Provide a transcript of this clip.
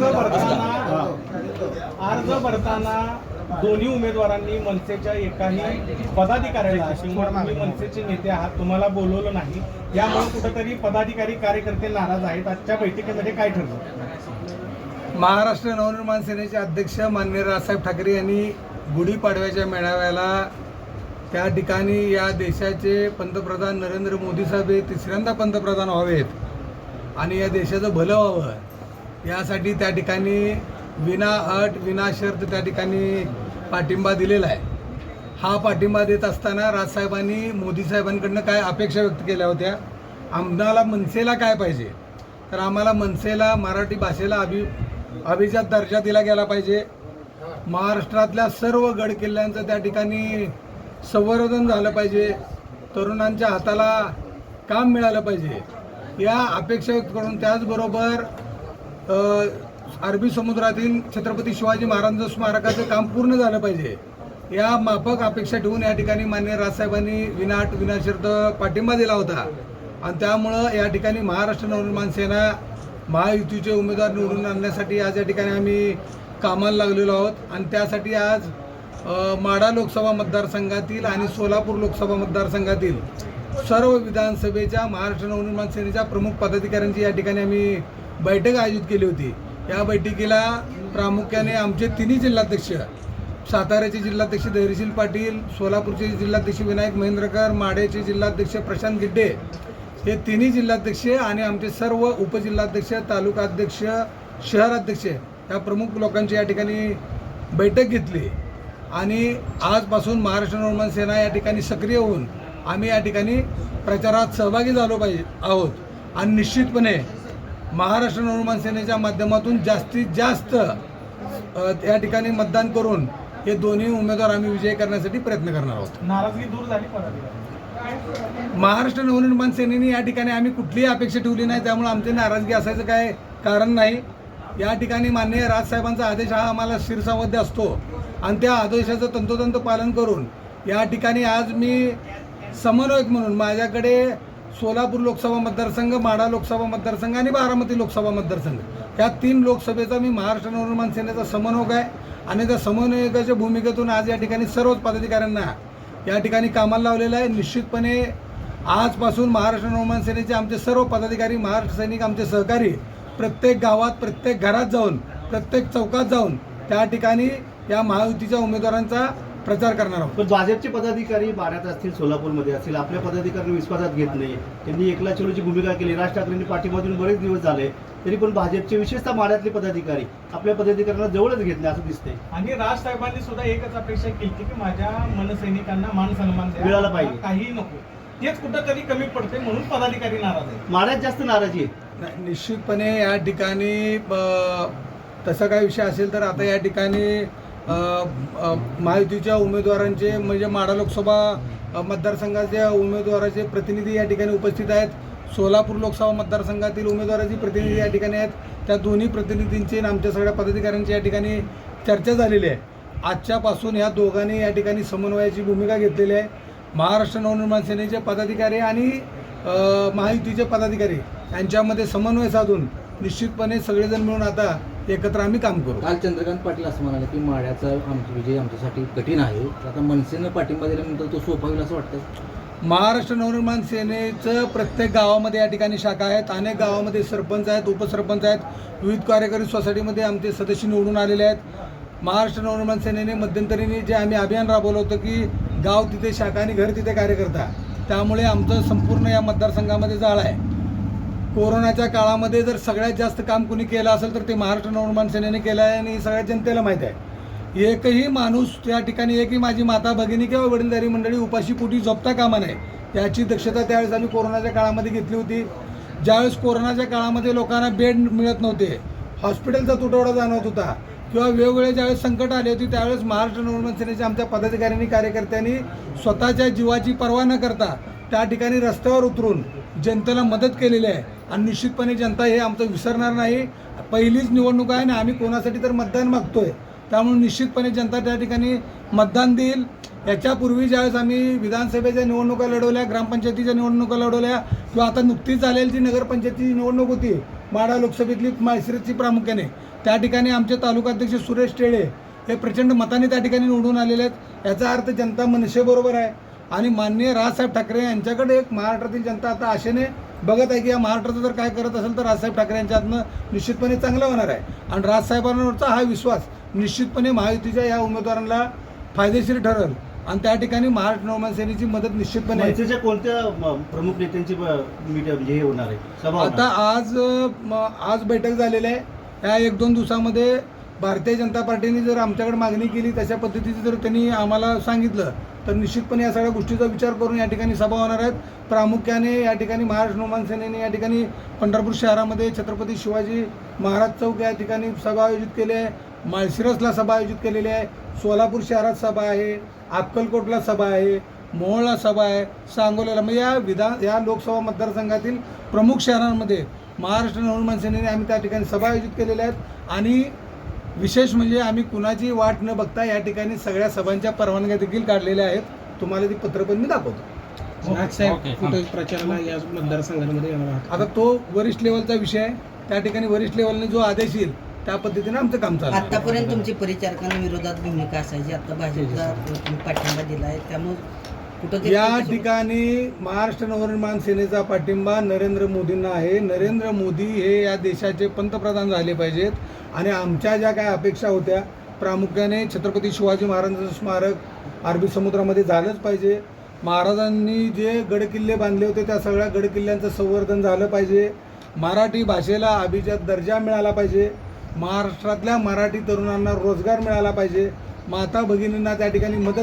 भरताना अर्ज भरताना दोन्ही उमेदवारांनी मनसेच्या एकाही पदाधिकाऱ्याला किंवा तुम्ही मनसेचे नेते आहात तुम्हाला बोलवलं नाही. यामुळे कुठेतरी पदाधिकारी कार्यकर्ते नाराज आहेत. आजच्या बैठकीमध्ये काय ठरलं? महाराष्ट्र नवनिर्माण सेनेचे अध्यक्ष मान्य राजसाहेब ठाकरे यांनी गुढीपाडव्याच्या मेळाव्याला त्या ठिकाणी या देशाचे पंतप्रधान नरेंद्र मोदी साहेब हे तिसऱ्यांदा पंतप्रधान व्हावेत आणि या देशाचं भलं व्हावं. यासाठी त्या ठिकाणी विना अट विना शर्त त्या ठिकाणी पाठिंबा दिलेला आहे. हा पाठिंबा देत असताना राजसाहेबांनी मोदी साहेबांकडनं काय अपेक्षा व्यक्त केल्या होत्या? आम्हाला मनसेला काय पाहिजे? तर आम्हाला मनसेला मराठी भाषेला अभि अभिजात दर्जा दिला गेला पाहिजे. महाराष्ट्रातल्या सर्व गडकिल्ल्यांचं त्या ठिकाणी संवर्धन झालं पाहिजे. तरुणांच्या हाताला काम मिळालं पाहिजे. या अपेक्षा व्यक्त करून त्याचबरोबर अरबी समुद्रातील छत्रपती शिवाजी महाराजांचं स्मारकाचं काम पूर्ण झालं पाहिजे. या माफक अपेक्षा ठेवून या ठिकाणी मान्य राजसाहेबांनी विनाट विनाशर्त पाठिंबा दिला होता. आणि त्यामुळं या ठिकाणी महाराष्ट्र नवनिर्माण सेना महायुतीचे उमेदवार निवडून आणण्यासाठी आज या ठिकाणी आम्ही कामाला लागलेलो आहोत. आणि त्यासाठी आज माडा माढा लोकसभा मतदारसंघातील आणि सोलापूर लोकसभा मतदारसंघातील सर्व विधानसभेच्या महाराष्ट्र नवनिर्माण सेनेच्या प्रमुख पदाधिकाऱ्यांची या ठिकाणी आम्ही बैठक आयोजित केली होती. या बैठकीला प्रामुख्याने आमचे तिन्ही जिल्हाध्यक्ष साताऱ्याचे जिल्हाध्यक्ष धैर्यशील पाटील सोलापूरचे जिल्हाध्यक्ष विनायक महेंद्रकर माडेचे जिल्हाध्यक्ष प्रशांत गिड्डे हे तिन्ही जिल्हाध्यक्ष आणि आमचे सर्व उपजिल्हाध्यक्ष तालुकाध्यक्ष शहराध्यक्ष या प्रमुख लोकांची या ठिकाणी बैठक घेतली. आणि आजपासून महाराष्ट्र नवनिर्माण सेना या ठिकाणी सक्रिय होऊन आम्ही या ठिकाणी प्रचारात सहभागी झालो पाहिजे आहोत. आणि निश्चितपणे महाराष्ट्र नवनिर्माण सेनेच्या माध्यमातून जास्तीत जास्त या ठिकाणी मतदान करून हे दोन्ही उमेदवार आम्ही विजय करण्यासाठी प्रयत्न करणार आहोत. नाराजगी दूर झाली महाराष्ट्र नवनिर्माण सेनेने या ठिकाणी आम्ही कुठलीही अपेक्षा ठेवली नाही त्यामुळे आमची नाराजगी असायचं काय कारण नाही. या ठिकाणी माननीय राजसाहेबांचा आदेश हा आम्हाला शिरसावध्य असतो आणि त्या आदेशाचं तंतोतंत पालन करून या ठिकाणी आज मी समन्वयक म्हणून माझ्याकडे सोलापूर लोकसभा मतदारसंघ माढा लोकसभा मतदारसंघ आणि बारामती लोकसभा मतदारसंघ. या तीन लोकसभेचा मी महाराष्ट्र नवनिर्माण सेनेचा समन्वयक आहे. आणि त्या समन्वयकाच्या भूमिकेतून आज या ठिकाणी सर्वच पदाधिकाऱ्यांना या ठिकाणी कामाला लावलेलं आहे. निश्चितपणे आजपासून महाराष्ट्र नवनिर्माण सेनेचे आमचे सर्व पदाधिकारी महाराष्ट्र सैनिक आमचे सहकारी प्रत्येक गावात प्रत्येक घरात जाऊन प्रत्येक चौकात जाऊन त्या ठिकाणी या महायुतीच्या उमेदवारांचा प्रचार करणार आहोत. पण भाजपचे पदाधिकारी माढ्यात असतील सोलापूरमध्ये असतील आपल्या पदाधिकाऱ्यांना विश्वासात घेत नाही. त्यांनी एकला चलोची भूमिका केली. राज ठाकरेंनी पाठीमधून बरेच दिवस झाले. तरी पण भाजपचे विशेषतः माढ्यातले पदाधिकारी आपल्या पदाधिकाऱ्यांना जवळच घेत नाही असं दिसतंय. आणि राज साहेबांनी सुद्धा एकच अपेक्षा केली की माझ्या मनसैनिकांना मान सन्मान. मिळाला पाहिजे. काही नको. तेच कुठंतरी कमी पडते म्हणून पदाधिकारी नाराज आहेत. माढ्यात जास्त नाराजी आहे. नाही, निश्चितपणे या ठिकाणी ब- तसा काय विषय असेल तर आता या ठिकाणी महायुतीच्या उमेदवारांचे म्हणजे माढा लोकसभा मतदारसंघाच्या उमेदवाराचे प्रतिनिधी या ठिकाणी उपस्थित आहेत. सोलापूर लोकसभा मतदारसंघातील उमेदवाराचे प्रतिनिधी या ठिकाणी आहेत. त्या दोन्ही प्रतिनिधींची आमच्या सगळ्या पदाधिकाऱ्यांची या ठिकाणी चर्चा झालेली आहे. आजच्यापासून या दोघांनी या ठिकाणी समन्वयाची भूमिका घेतलेली आहे. महाराष्ट्र नवनिर्माण सेनेचे पदाधिकारी आणि महायुतीचे पदाधिकारी यांच्यामध्ये समन्वय साधून निश्चितपणे सगळेजण मिळून आता एकत्र आम्ही काम करू. काल चंद्रकांत पाटील असं म्हणाले की माड्याचा आमचा विजय आमच्यासाठी कठीण आहे. आता मनसेनं पाठिंबा दिल्यानंतर तो सोपा होईल असं वाटतं महाराष्ट्र नवनिर्माण सेनेचं प्रत्येक गावामध्ये या ठिकाणी शाखा आहेत. अनेक गावामध्ये सरपंच आहेत उपसरपंच आहेत. विविध कार्यकारी सोसायटीमध्ये आमचे सदस्य निवडून आलेले आहेत. महाराष्ट्र नवनिर्माण सेनेने मध्यंतरीने जे आम्ही अभियान राबवलं होतं की गाव तिथे शाखा आणि घर तिथे कार्यकर्ता त्यामुळे आमचं संपूर्ण या मतदारसंघामध्ये जाळ आहे. कोरोनाच्या काळामध्ये जर सगळ्यात जास्त काम कुणी केलं असेल तर ते महाराष्ट्र नवनिर्माण सेनेने केलं आहे आणि सगळ्या जनतेला माहीत आहे. एकही माणूस त्या ठिकाणी एकही माझी माता भगिनी किंवा वडीलधारी मंडळी उपाशी पोटी झोपता कामा नये याची दक्षता त्यावेळेस आम्ही कोरोनाच्या काळामध्ये घेतली होती. ज्यावेळेस कोरोनाच्या काळामध्ये लोकांना बेड मिळत नव्हते हॉस्पिटलचा तुटवडा जाणवत होता किंवा वेगवेगळे ज्यावेळेस संकट आले होते त्यावेळेस महाराष्ट्र नवनिर्माण सेनेच्या आमच्या पदाधिकाऱ्यांनी कार्यकर्त्यांनी स्वतःच्या जीवाची पर्वा न करता त्या ठिकाणी रस्त्यावर उतरून जनतेला मदत केलेली आहे. आणि निश्चितपणे जनता हे आमचं विसरणार नाही. पहिलीच निवडणूक आहे ना आम्ही कोणासाठी तर मतदान मागतोय. त्यामुळे निश्चितपणे जनता त्या ठिकाणी मतदान देईल. याच्यापूर्वी ज्यावेळेस आम्ही विधानसभेच्या निवडणुका लढवल्या ग्रामपंचायतीच्या निवडणुका लढवल्या किंवा आता नुकतीच झालेली जी नगरपंचायतीची निवडणूक होती माडा लोकसभेतली मायश्रीची प्रामुख्याने त्या ठिकाणी आमचे तालुकाध्यक्ष सुरेश टेळे हे प्रचंड मताने त्या ठिकाणी निवडून आलेले आहेत. याचा अर्थ जनता मनसेबरोबर आहे. आणि माननीय राजसाहेब ठाकरे यांच्याकडे एक महाराष्ट्रातील जनता आता आशेने बघत आहे की या महाराष्ट्राचं जर काय करत असेल तर राजसाहेब ठाकरे यांच्या हातनं निश्चितपणे चांगलं होणार आहे. आणि राजसाहेबांवरचा हा विश्वास निश्चितपने महायुतीच्या या उमेदवारांना फायदेशीर ठरेल. आणि त्या ठिकाणी महाराष्ट्र नवमान सेनेची मदत निश्चितपणे कोणत्या प्रमुख नेत्यांची हे होणार आहे? आता? आज आज बैठक झालेली आहे. या एक दोन दिवसामध्ये भारतीय जनता पार्टीने जर आमच्याकडे मागणी केली तशा पद्धतीचं जर त्यांनी आम्हाला सांगितलं तर निश्चितपणे या सगळ्या गोष्टीचा विचार करून या ठिकाणी सभा होणार आहेत. प्रामुख्याने या ठिकाणी महाराष्ट्र नोमान सेनेने या ठिकाणी पंढरपूर शहरामध्ये छत्रपती शिवाजी महाराज चौक या ठिकाणी सभा आयोजित केली आहे. माळशिरसला सभा आयोजित केलेली आहे. सोलापूर शहरात सभा आहे. अक्कलकोटला सभा आहे. मोहोळला सभा आहे. सांगोल्याला म्हणजे या विधान या लोकसभा मतदारसंघातील प्रमुख शहरांमध्ये महाराष्ट्र नवनिर्माण सेनेने आम्ही त्या ठिकाणी सभा आयोजित केलेल्या आहेत. आणि विशेष म्हणजे आम्ही कुणाची वाट न बघता या ठिकाणी सगळ्या सभांच्या परवानग्या देखील काढलेल्या आहेत. तुम्हाला ती पत्र पण मी दाखवतो. कुठं प्रचाराला या मतदारसंघामध्ये आता तो वरिष्ठ लेवलचा विषय आहे. त्या ठठिकाणी वरिष्ठ लेवलने जो आदेश येईल त्या पद्धतीने आमचं काम चालू आहे. आतापर्यंत तुमची परिचारकांना विरोधात भूमिका असायची. आता तुम्ही पाठिंबा दिलाय. त्यामुळे कुठं या ठिकाणी महाराष्ट्र नवनिर्माण सेनेचा पाठिंबा नरेंद्र मोदींना आहे. नरेंद्र मोदी हे या देशाचे पंतप्रधान झाले पाहिजेत आणि आमच्या ज्या काय अपेक्षा होत्या प्रामुख्याने छत्रपती शिवाजी महाराजांचं स्मारक अरबी समुद्रामध्ये झालंच पाहिजे. महाराजांनी जे गडकिल्ले बांधले होते त्या सगळ्या गडकिल्ल्यांचं संवर्धन झालं पाहिजे. मराठी भाषेला अभिजात दर्जा मिळाला पाहिजे. महाराष्ट्रातल्या मराठी तरुणांना रोजगार मिळाला पाहिजे. माता भगिनींना त्या ठिकाणी मदत